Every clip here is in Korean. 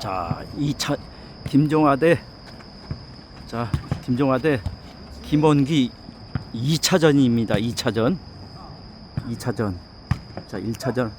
자, 2차 김종화 대 자, 김종화 대 김원기 2차전입니다. 2차전. 2차전. 자, 1차전.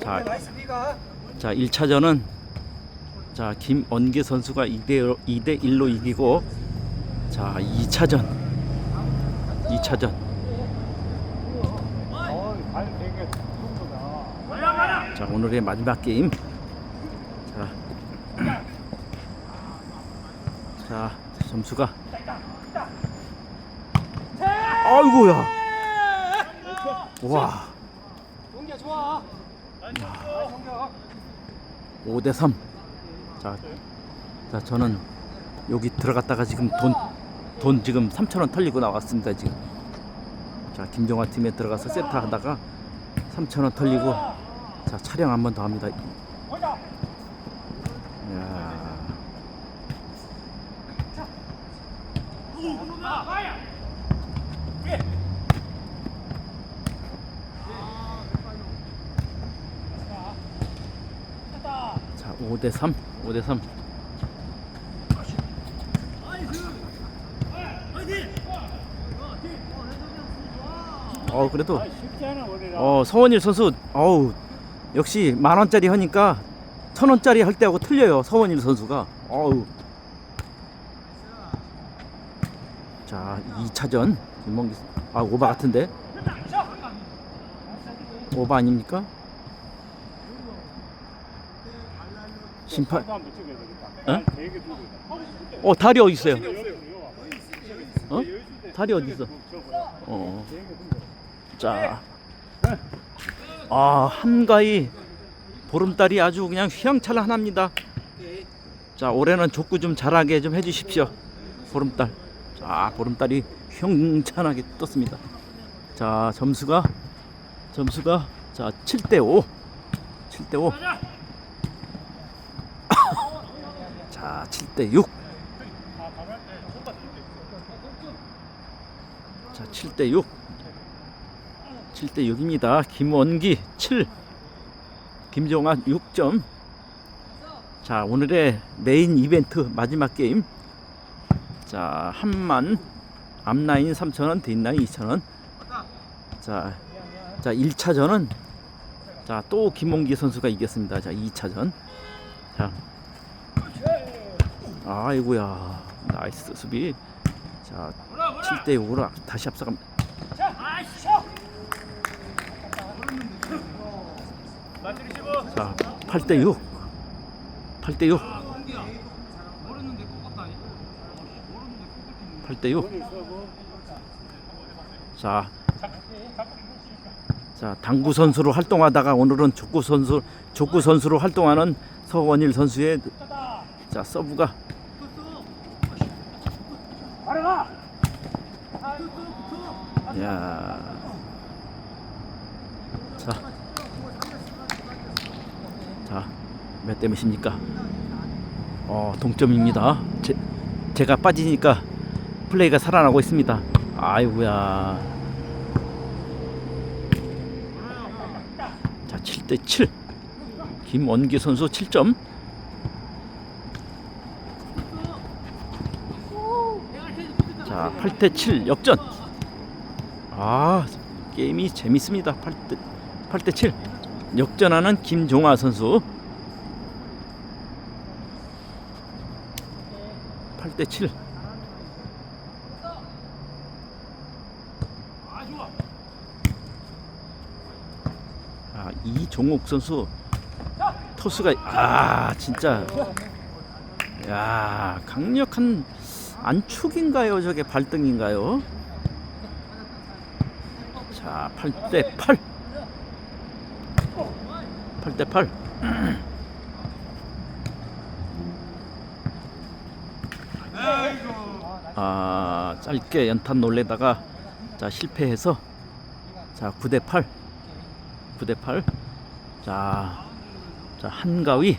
자, 자, 1차전은 자, 김원기 선수가 2대 2대 1로 이기고 자, 2차전. 2차전. 자, 오늘의 마지막 게임. 자. 자, 점수가 아이고야. 와. 동기야 좋아. 5대 3. 자. 자, 저는 여기 들어갔다가 지금 돈 돈 지금 3,000원 털리고 나왔습니다, 지금. 자, 김종화 팀에 들어가서 세트 하다가 3,000원 털리고 자, 촬영 한 번 더 합니다. 야. 자, 5대 3. 5대 3. 어, 그래도. 어, 서원일 선수 어우, 역시 만 원짜리 하니까 천 원짜리 할 때하고 틀려요. 서원일 선수가. 어우. 자, 2차전 김mon기 아, 오바 같은데. 오바 아닙니까? 심판. 어? 어, 다리 어디 있어요? 어? 다리 어디 있어? 어. 자. 아, 한가위 보름달이 아주 그냥 휘황찬란합니다. 자, 올해는 족구 좀 잘하게 좀 해주십시오. 보름달. 자, 보름달이 휘황찬하게 떴습니다. 자, 점수가 점수가 자, 7대 5. 7대 5. 자, 7대 6. 자, 6대 6. 7대 6입니다. 김원기 7. 김종환 6점. 자, 오늘의 메인 이벤트 마지막 게임. 자, 한만 앞라인 3,000원, 뒷라인 2,000원. 자, 자, 1차전은 자, 또 김원기 선수가 이겼습니다. 자, 2차전. 자. 아이고야. 나이스 수비. 자, 7대 6으로 다시 앞서갑니다. 자, 8대 6. 8대 6. 8대 6. 자. 자, 당구 선수로 활동하다가 오늘은 족구 선수 족구 선수로 활동하는 서원일 선수의 자, 서브가 야. 자. 자, 몇 대 몇입니까? 어, 동점입니다. 제, 제가 빠지니까 플레이가 살아나고 있습니다. 아이고야. 자, 7대 7. 김원기 선수 7점. 자, 8대 7 역전. 아, 게임이 재밌습니다. 8대 8대 7. 역전하는 김종화 선수. 8대 7. 아, 이종욱 선수 토스가 아, 진짜 야, 강력한 안축인가요? 저게 발등인가요? 자, 8대 8. 8대 8. 아, 짧게 연탄 놀래다가 자, 실패해서 자, 9대 8. 9대 8. 자, 자, 한가위.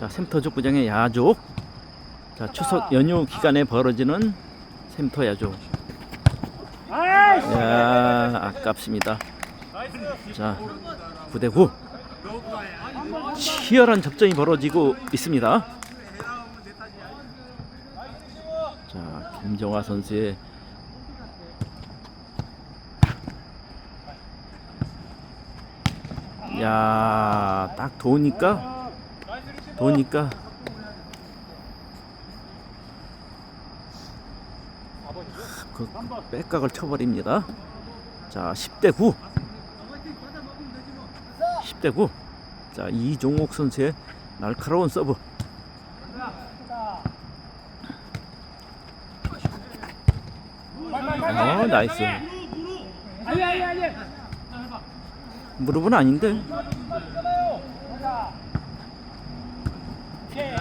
자, 샘터족 구장의 야족. 자, 추석 연휴 기간에 벌어지는 샘터 야족. 야, 아깝습니다. 자, 9대 9. 치열한 접전이 벌어지고 있습니다. 자, 김정화 선수의 야, 딱 도니까 도니까 그 백각을 쳐버립니다. 자, 10대 9. 10대 9. 자, 이종옥 선수의 날카로운 서브. 어, 나이스. 무릎은 아닌데.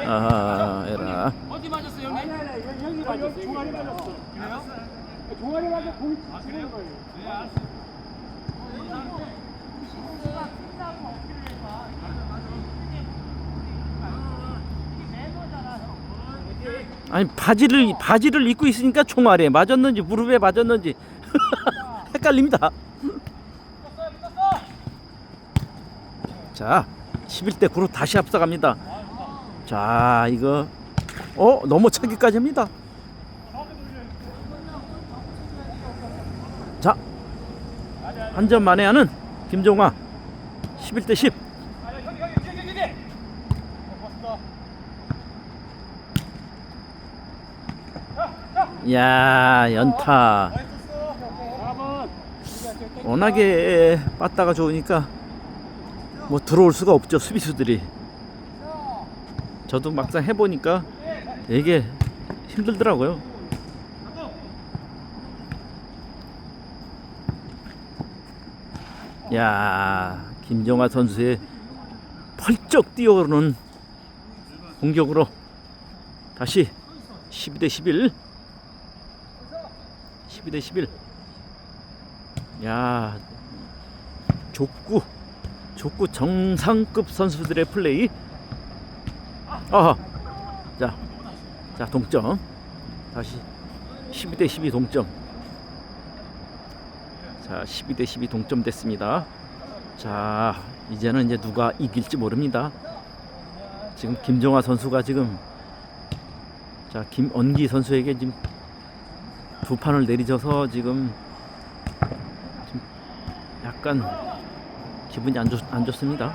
아, 에라. 어디 맞았어 형님? 여기 맞았어. 종아리 맞았어. 종아리 맞아 공이 치는 거예요. 아니 바지를 바지를 입고 있으니까 총알에 맞았는지 무릎에 맞았는지 헷갈립니다. 자, 11대 9로 다시 앞서갑니다. 자, 이거 어 넘어차기까지 합니다. 자, 한 점 만회하는 김종화 11대 10. 야 연타. 워낙에 빠따가 좋으니까 뭐 들어올 수가 없죠 수비수들이. 저도 막상 해보니까 되게 힘들더라고요 야 김정아 선수의 펄쩍 뛰어오르는 공격으로 다시 12대 11 12대 11. 야, 족구 족구 정상급 선수들의 플레이. 아, 자, 자 동점. 다시 12대 12 동점. 자, 12대 12 동점 됐습니다. 자, 이제는 이제 누가 이길지 모릅니다. 지금 김정화 선수가 지금 자 김언기 선수에게 지금 두 판을 내리져서 지금 좀 약간 기분이 안, 좋, 안 좋습니다.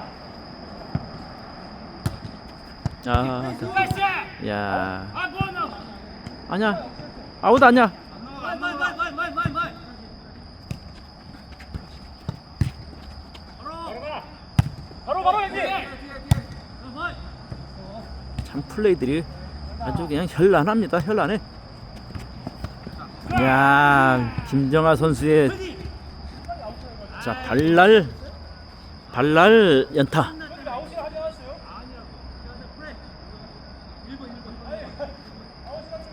아, 자, 야, 아니야, 아웃 아니야. 바로 바로 여기. 참 플레이들이 아주 그냥 현란합니다. 현란해. 야, 김정아 선수의 자 발랄 발랄 연타.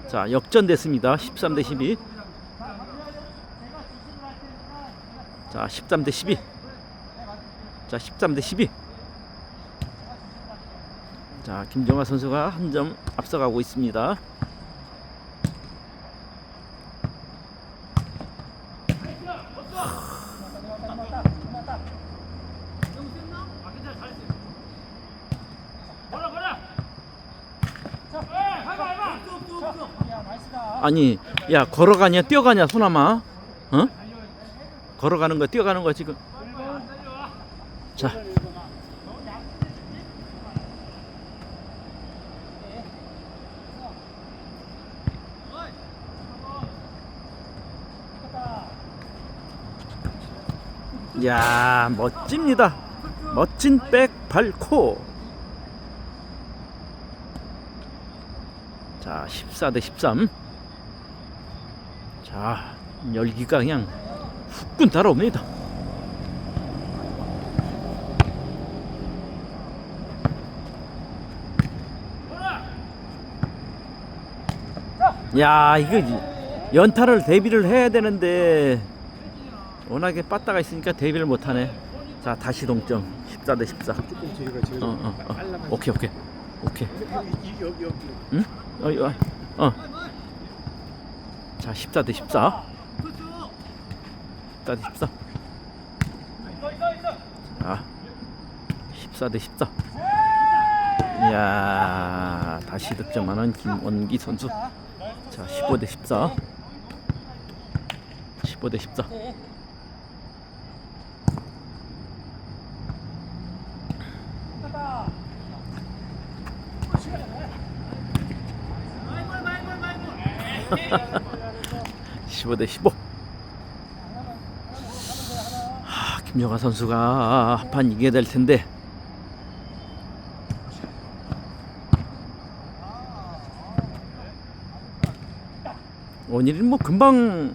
자 역전됐습니다. 13 대 12. 자 13 대 12. 자 13 대 12. 자 김정아 선수가 한 점 앞서가고 있습니다. 아니 야 걸어가냐 뛰어가냐 소나마 어? 걸어가는 거 뛰어가는 거 지금 자 야 멋집니다. 멋진 백 발코 자 14 대 13 자, 열기가 그냥 후끈 달아옵니다. 야, 이거 연타를 대비를 해야 되는데 워낙에 빠따가 있으니까 대비를 못 하네. 자, 다시 동점. 14 대 14. 조금 뒤가 지금. 어, 어, 어. 오케이, 오케이. 오케이. 여기 여기 여기. 응? 어, 이거, 어. 자, 14 대 14. 14 대 14. 자, 14 대 14. 이야, 다시 득점하는 김원기 선수. 자, 15 대 14. 15 대 14. (15 대 15) 하, 김영하 선수가 한판 이겨야 될 텐데. 오늘은 뭐 금방.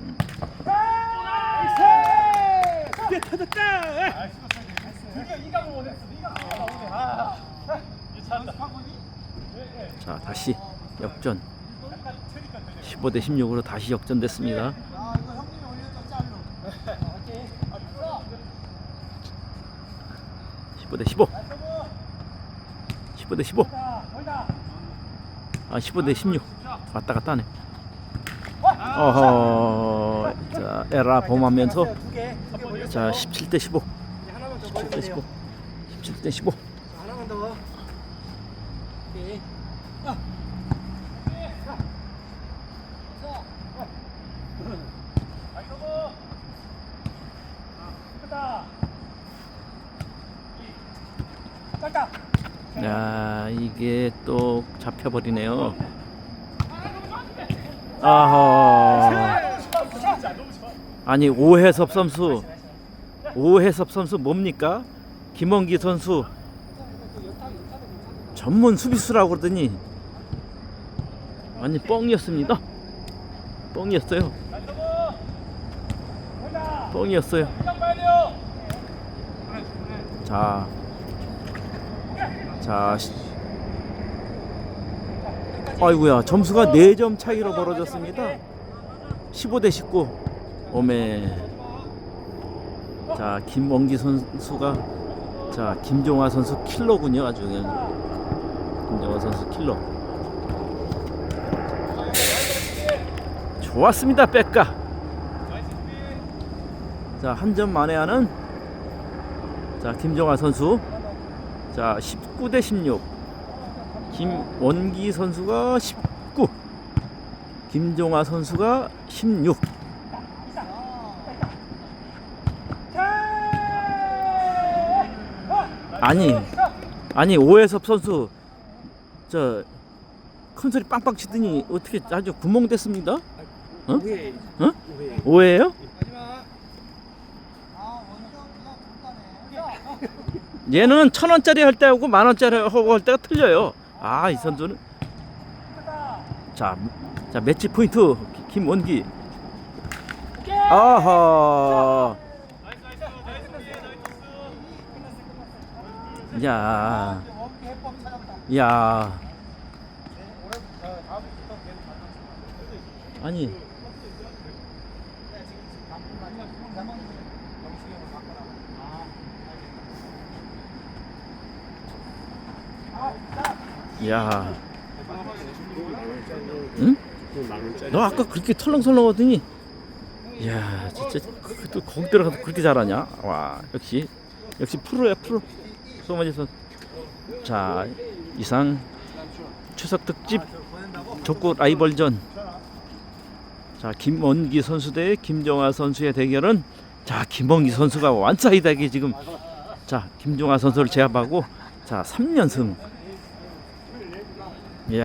자 다시 역전 15대 16으로 다시 역전됐습니다. 15 대 15. 15대 15. 아, 15대 16. 왔다 갔다 하네. 어허. 자, 에라 범하면서 자, 17대 15. 17대 15. 17대 15. 하나만 더. 오케이. 짧다. 야, 이게 또 잡혀버리네요. 아하. 아니 오해섭 선수, 오해섭 선수 뭡니까? 김원기 선수 전문 수비수라고 그러더니 아니 뻥이었습니다. 뻥이었어요. 뻥이었어요. 자, 자, 시- 아이고야 점수가 4점 차이로 벌어졌습니다. 15대 19. 오메. 자 김원기 선수가 자 김종화 선수 킬러군요 아주 그냥 김종화 선수 킬러. 좋았습니다 백가. 자한 점 만회하는 자 김종화 선수. 자 19대 16. 김원기 선수가 19. 김종화 선수가 16. 아니 아니 오해섭 선수 저 큰 소리 빵빵 치더니 어떻게 아주 구멍 됐습니다. 어? 오해. 어? 오해. 오해예요? 얘는 천 원짜리 할 때하고 만 원짜리 하고 할 때가 틀려요. 아 이 선수는 자, 자 매치 포인트 김원기. 아하. 야, 야. 아니. 야. 응? 너 아까 그렇게 털렁설렁 하더니. 야 진짜 그- 또 거기 들어가서 그렇게 잘하냐? 와 역시. 역시 프로야 프로. 소마지 선 자 이상 추석 특집 족구 라이벌전. 자 김원기 선수 대 김정아 선수의 대결은 자 김원기 선수가 완사이드하게 지금. 자 김종아 선수를 제압하고 자 3연승